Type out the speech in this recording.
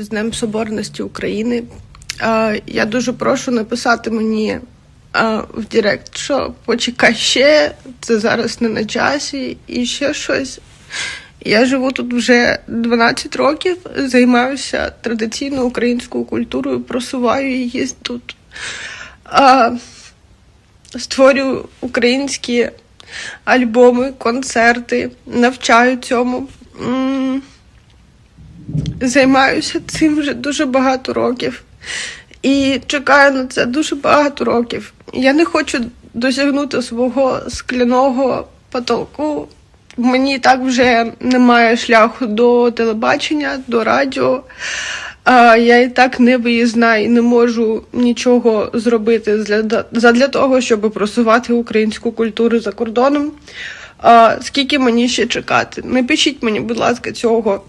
з Днем Соборності України. Я дуже прошу написати мені в Директ, що почекай ще, це зараз не на часі і ще щось. Я живу тут вже 12 років, займаюся традиційною українською культурою, просуваю її тут. Створюю українські альбоми, концерти, навчаю цьому. Займаюся цим вже дуже багато років і чекаю на це дуже багато років. Я не хочу досягнути свого скляного потолку. Мені так вже немає шляху до телебачення, до радіо. Я і так не виїзна і не можу нічого зробити для, того, щоб просувати українську культуру за кордоном. Скільки мені ще чекати? Напишіть мені, будь ласка, цього